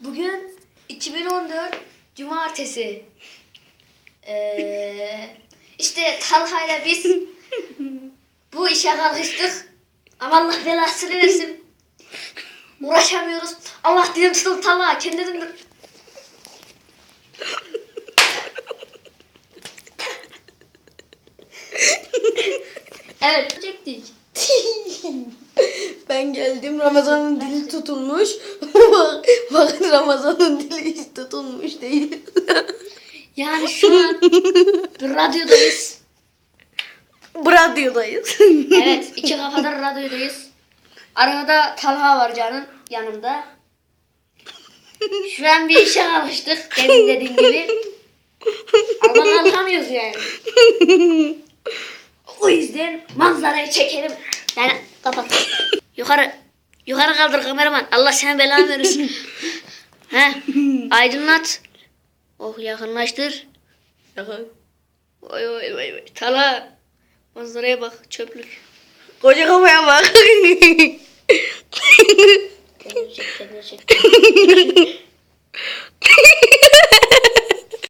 Bugün 2014 Cumartesi. Ee, işte Talha'yla biz bu işe kalkıştık. Ama Allah belasını versin. Uğraşamıyoruz. Allah dilim tutuldu Talha. Kendi dedim. evet. Çektik. Ben geldim Ramazan'ın dili tutulmuş. Bakın Ramazan'ın dili hiç tutulmuş değil. Yani şu an radyodayız. Bu radyodayız. Evet, iki kafadan radyodayız. Arkada Talha var canım yanımda. Şu an bir işe kalkıştık demin dediğim gibi. Ama kalkamıyoruz yani. O yüzden manzarayı çekelim. Yani kapat. Yukarı. Yukarı kaldır kameraman. Allah sana belanı versin. He, aydınlat. Oh yakınlaştır. Vay vay vay vay. Talha. Manzaraya bak çöplük. Koca kafaya bak.